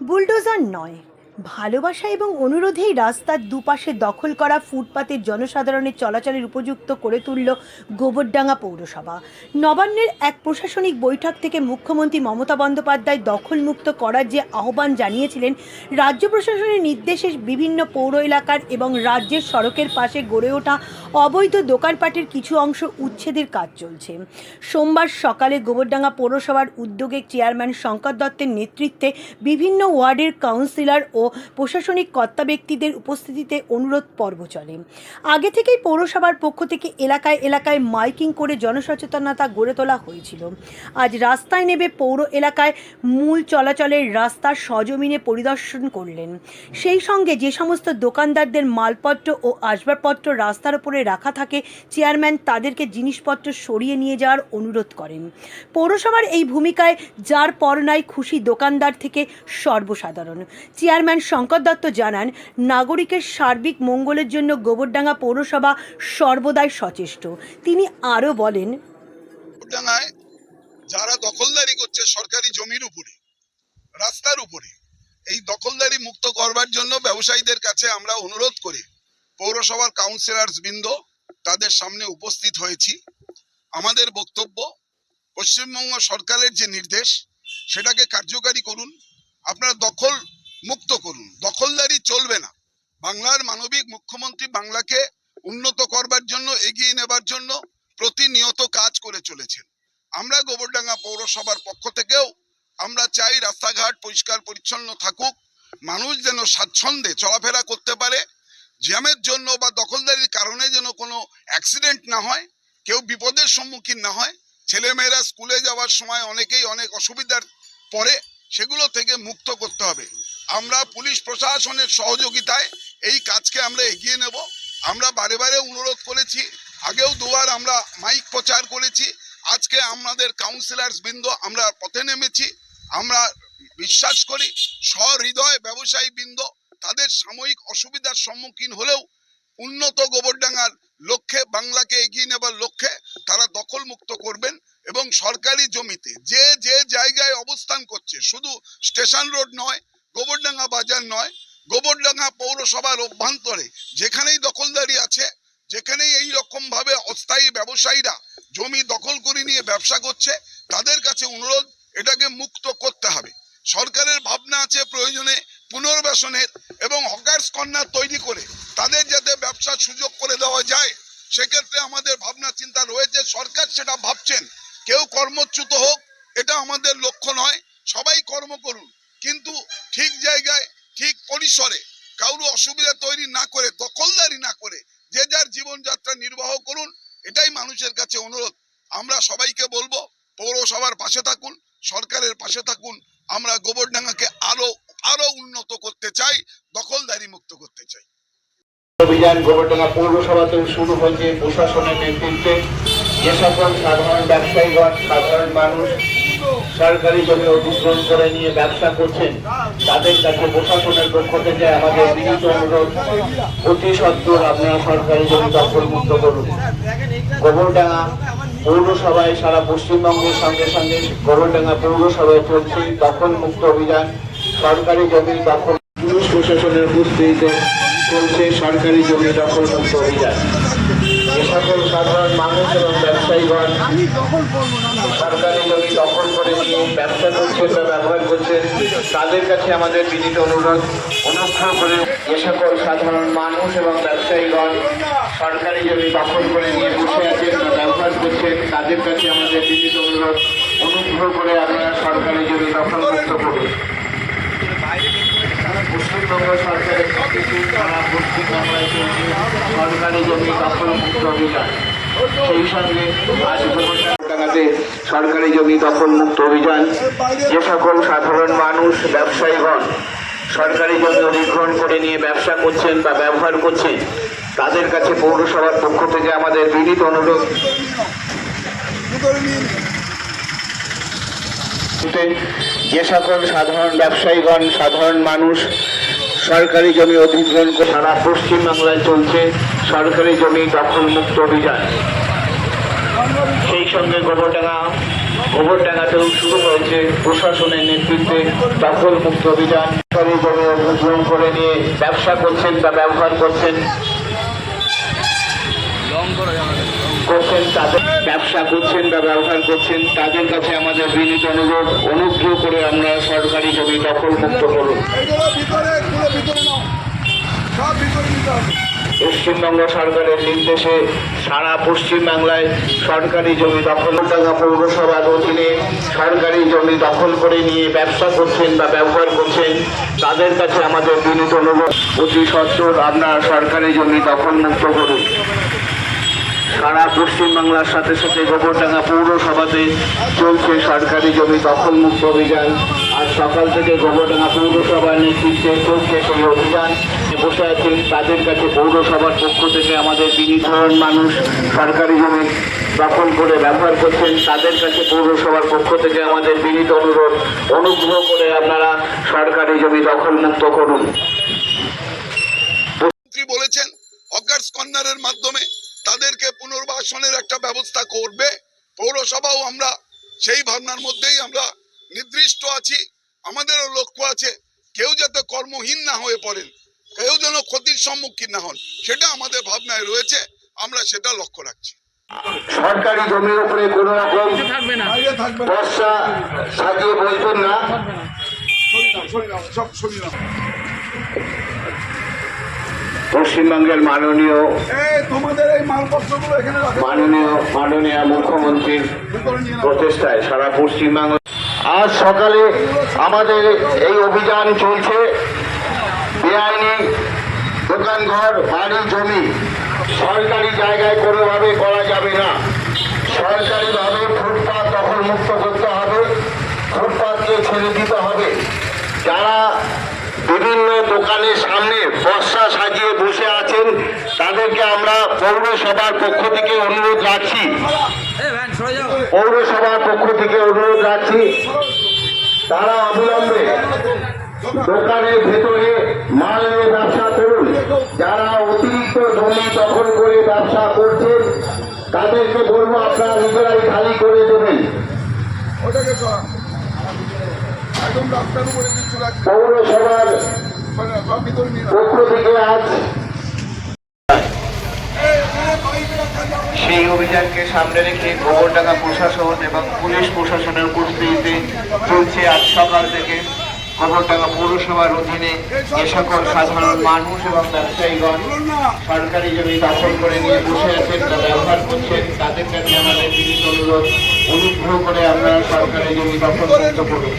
Bulldozer নয় ভালোবাসা এবং অনুরোধেই রাস্তার দুপাশে দখল করা ফুটপাতের জনসাধারণের চলাচলের উপযুক্ত করে তুলল গোবরডাঙ্গা পৌরসভা। নবান্নের এক প্রশাসনিক বৈঠক থেকে মুখ্যমন্ত্রী মমতা বন্দ্যোপাধ্যায় দখলমুক্ত করার যে আহ্বান জানিয়েছিলেন, রাজ্য প্রশাসনের নির্দেশে বিভিন্ন পৌর এলাকার এবং রাজ্যের সড়কের পাশে গড়ে ওঠা অবৈধ দোকানপাটের কিছু অংশ উচ্ছেদের কাজ চলছে। সোমবার সকালে গোবরডাঙ্গা পৌরসভার উদ্যোগে চেয়ারম্যান শঙ্কর দত্তের নেতৃত্বে বিভিন্ন ওয়ার্ডের কাউন্সিলর ও প্রশাসনিক কর্তা ব্যক্তিদের উপস্থিতিতে অনুরোধ পর্ব চলে। আগে থেকেই পৌরসভার পক্ষ থেকে এলাকায় এলাকায় মাইকিং করে জনসচেতনতা গড়ে তোলা হয়েছিল। আজ রাস্তায় নেবে পৌর এলাকায় মূল চলাচলের রাস্তা সজমিনে পরিদর্শন করলেন। সেই সঙ্গে যে সমস্ত দোকানদারদের মালপত্র ও আসবাবপত্র রাস্তার উপরে রাখা থাকে, চেয়ারম্যান তাদেরকে জিনিসপত্র সরিয়ে নিয়ে যাওয়ার অনুরোধ করেন। পৌরসভার এই ভূমিকায় যার পর নাই খুশি দোকানদার থেকে সর্বসাধারণ। চেয়ারম্যান শঙ্কর দত্ত জানান, নাগরিকের সার্বিক মঙ্গলের জন্য গোবরডাঙ্গা পৌরসভা সর্বদাই সচেষ্ট। তিনি আরও বলেন যারা দখলদারি করছে সরকারি জমির উপরে, রাস্তার উপরে, এই দখলদারি মুক্ত করবার জন্য ব্যবসায়ীদের কাছে আমরা অনুরোধ করি, পৌরসভার কাউন্সিলর বৃন্দ, তাদের সামনে উপস্থিত হয়েছি। আমাদের বক্তব্য, পশ্চিমবঙ্গ সরকারের যে নির্দেশ, সেটাকে কার্যকারী করুন। আপনারা দখল মুক্ত করুন। দখলদারি চলবে না। বাংলার মানবিক মুখ্যমন্ত্রী বাংলাকে উন্নত করবার জন্য, এগিয়ে নেবার জন্য প্রতিনিয়ত কাজ করে চলেছেন। আমরা গোবরডাঙ্গা পৌরসভার পক্ষ থেকেও আমরা চাই রাস্তাঘাট পরিষ্কার, পরিচ্ছন্ন থাকুক। মানুষ যেন স্বাচ্ছন্দ্যে চলাফেরা করতে পারে। জ্যামের জন্য বা দখলদারির কারণে যেন কোনো অ্যাক্সিডেন্ট না হয়, কেউ বিপদের সম্মুখীন না হয়। ছেলেমেয়েরা স্কুলে যাওয়ার সময় অনেকেই অনেক অসুবিধার পরে সেগুলো থেকে মুক্ত করতে হবে। আমরা পুলিশ প্রশাসনের সহযোগিতায় এই কাজকে আমরা এগিয়ে নেব। আমরা বারে বারে অনুরোধ করেছি, আগেও দুবার আমরা মাইক প্রচার করেছি। আজকে আমাদের কাউন্সিলার্স বৃন্দ আমরা পথে নেমেছি। আমরা বিশ্বাস করি সহৃদয় ব্যবসায়ী বৃন্দ, তাদের সাময়িক অসুবিধার সম্মুখীন হলেও উন্নত গোবরডাঙ্গার লক্ষ্যে, বাংলাকে এগিয়ে নেবার লক্ষ্যে তারা দখল মুক্ত করবেন এবং সরকারি জমিতে যে যে জায়গায় অবস্থান করছে, শুধু স্টেশন রোড নয় গোবরডাঙ্গা বাজার নয়, গোবরডাঙ্গা পৌরসভার অভ্যন্তরে যেখানেই দখলদারি আছে, যেখানেই এই রকম ভাবে অস্থায়ী ব্যবসায়ীরা জমি দখল করে নিয়ে ব্যবসা করছে, তাদের কাছে অনুরোধ, এটাকে মুক্ত করতে হবে। সরকারের ভাবনা আছে প্রয়োজনে পুনর্বাসনের এবং হকার্স কর্নার তৈরি করে তাদের যাতে ব্যবসার সুযোগ করে দেওয়া যায়, সেক্ষেত্রে আমাদের ভাবনা চিন্তা রয়েছে, সরকার সেটা ভাবছেন। কেউ কর্মচ্যুত হোক, এটা আমাদের লক্ষ্য নয়, সবাই কর্ম করুন। কিন্তু ঠিক জায়গায়, ঠিক পরিসরে কারও অসুবিধা তৈরি না করে, দখলদারি না করে যে যার জীবনযাত্রা নির্বাহ করুন, এটাই মানুষের কাছে অনুরোধ। আমরা সবাইকে বলব, পৌরসভার পাশে থাকুন, সরকারের পাশে থাকুন। আমরা গোবরডাঙ্গাকে আরও আরও উন্নত করতে চাই, দখলদারি মুক্ত করতে চাই। অভিযান গোবরডাঙ্গা পৌরসভাতেও শুরু হয়েছে প্রশাসনের নেতৃত্বে। যে সকল সাধারণ ব্যবসায়ীগণ সাধারণ মানুষ সরকারি জমি অধিগ্রহণ করে নিয়ে ব্যবসা করছেন, তাদের কাছে প্রশাসনের পক্ষ থেকে আমাদের বিনীত অনুরোধ, অতি সত্তর আপনারা সরকারি জমি দখল মুক্ত করুন। গোবরডাঙ্গা পৌরসভায় সারা পশ্চিমবঙ্গের সঙ্গে সঙ্গে গোবরডাঙ্গা পৌরসভায় চলছে দখল মুক্ত অভিযান। সরকারি জমি দখল পুলিশ প্রশাসনের উপস্থিতিতে চলছে সরকারি জমি দখল মুক্ত অভিযান। সকল সাধারণ মানুষ এবং ব্যবসায়ীগণ সরকারি জমি দখল করে নিয়ে ব্যবসা করছেন বা ব্যবহার করছেন তাদের কাছে আমাদের বিনীত অনুরোধ অনুগ্রহ করে যে সকল সাধারণ মানুষ এবং ব্যবসায়ীগণ সরকারি জমি দখল করে নিয়ে বসে আছেন বা ব্যবহার করছেন তাদের কাছে আমাদের বিনীত অনুরোধ অনুগ্রহ করে আপনারা সরকারি জমি দখল মুক্ত করুন। সরকারি জমি দখল মুক্ত অভিযান। সরকারি জমি দখল মুক্ত অভিযান। যে সকল সাধারণ মানুষ, ব্যবসায়ীগণ সরকারি জমি অধিগ্রহণ করে নিয়ে ব্যবসা করছেন বা ব্যবহার করছেন, তাদের কাছে পৌরসভার পক্ষ থেকে আমাদের বিনীত অনুরোধ। যে সকল সাধারণ ব্যবসায়ীগণ, সাধারণ মানুষ সরকারি জমি অধিগ্রহণ করে সারা পশ্চিমবাংলায় চলছে সরকারি জমি দখল মুক্ত অভিযান। সেই সঙ্গে গোবরডাঙ্গা, গোবরডাঙ্গাতেও শুরু হয়েছে প্রশাসনের নেতৃত্বে দখল মুক্ত অভিযান। সরকারি জমি অধিগ্রহণ করে নিয়ে ব্যবসা করছেন বা ব্যবহার করছেন। করছেন, তাদের ব্যবসা করছেন বা ব্যবহার করছেন, তাদের কাছে আমাদের বিনীত অনুরোধ, অনুগ্রহ করে আমরা সরকারি জমি দখল মুক্ত করুন। পশ্চিমবঙ্গ সরকারের নির্দেশে সারা পশ্চিমবাংলায় সরকারি জমি দখলডাঙ্গা পৌরসভার অধীনে সরকারি জমি দখল করে নিয়ে ব্যবসা করছেন বা ব্যবহার করছেন, তাদের কাছে আমাদের বিনীত অনুরোধ। অতি সত্তর আপনারা সরকারি জমি দখল মুক্ত করুন। সারা পশ্চিমবাংলার সাথে সাথে গোবরডাঙ্গা পৌরসভাতে চলছে সরকারি জমি দখল মুক্ত অভিযান। আজ সকাল থেকে গোবরডাঙ্গা পৌরসভার নেতৃত্বে চলছে সেই অভিযান। বসে আছেন তাদের কাছে পৌরসভার পক্ষ থেকে আমাদের বিনীত মানুষ সরকারি জমি দখল করে ব্যবহার করছেন, তাদের কাছে পৌরসভার পক্ষ থেকে আমাদের বিনীত অনুরোধ, অনুগ্রহ করে আপনারা সরকারি জমি দখল মুক্ত করুন বলেছেন হকার্স কর্নারের মাধ্যমে তাদেরকে পুনর্বাসনের একটা ব্যবস্থা করবে। পৌরসভাও আমরা সেই ভাবনার মধ্যেই আমরা নির্দিষ্ট আছি আমাদেরও লক্ষ্য আছে কেউ যাতে কর্মহীন না হয়ে পড়েন কেউ যেন ক্ষতির সম্মুখীন না হন সেটা আমাদের ভাবনায় রয়েছে আমরা সেটা লক্ষ্য রাখছি। সরকারি জমির উপরে কোনো রকম বর্ষা সাজিয়ে বলবেন না। সব শুনি না পশ্চিমবঙ্গের মাননীয় মাননীয় মাননীয় মুখ্যমন্ত্রীর প্রচেষ্টায় সারা পশ্চিমবাংলা আজ সকালে আমাদের এই অভিযান চলছে। বেআইনি দোকানঘর বাড়ি জমি সরকারি জায়গায় কোনোভাবে করা যাবে না। সরকারিভাবে ফুটপাত দখল মুক্ত করতে হবে। ফুটপাতকে ছেড়ে দিতে হবে। যারা বিভিন্ন দোকানের সামনে বর্ষা সাজিয়ে বসে আছেন। তাদেরকে আমরা পৌরসভার পক্ষ থেকে অনুরোধ রাখছি। পৌরসভার পক্ষ থেকে অনুরোধ রাখছি। তারা অবিলম্বে দোকানের ভেতরে মাল নিয়ে ব্যবসা করুন। যারা অতিরিক্ত জমি দখল করে ব্যবসা করছেন, তাদেরকে বলব আপনারা নিজেরাই খালি করে দেবেন। ওটাকে সরা একদম রাস্তার উপরে কিছু রাখবে পৌরসভার নাও পক্ষ থেকে আজ। সেই অভিযানকে সামনে রেখে গোবরডাঙ্গা প্রশাসন এবং পুলিশ প্রশাসনের উপস্থিতিতে চলছে আজ সকাল থেকে গোবরডাঙ্গা পৌরসভার অধীনে যে সকল সাধারণ মানুষ এবং ব্যবসায়ীগণ সরকারি জমি দখল করে নিয়ে বসে আছেন বা ব্যবহার করছেন তাদের কাছে আমাদের বিনীত অনুরোধ অনুগ্রহ করে আপনারা সরকারি জমি দখল মুক্ত করুন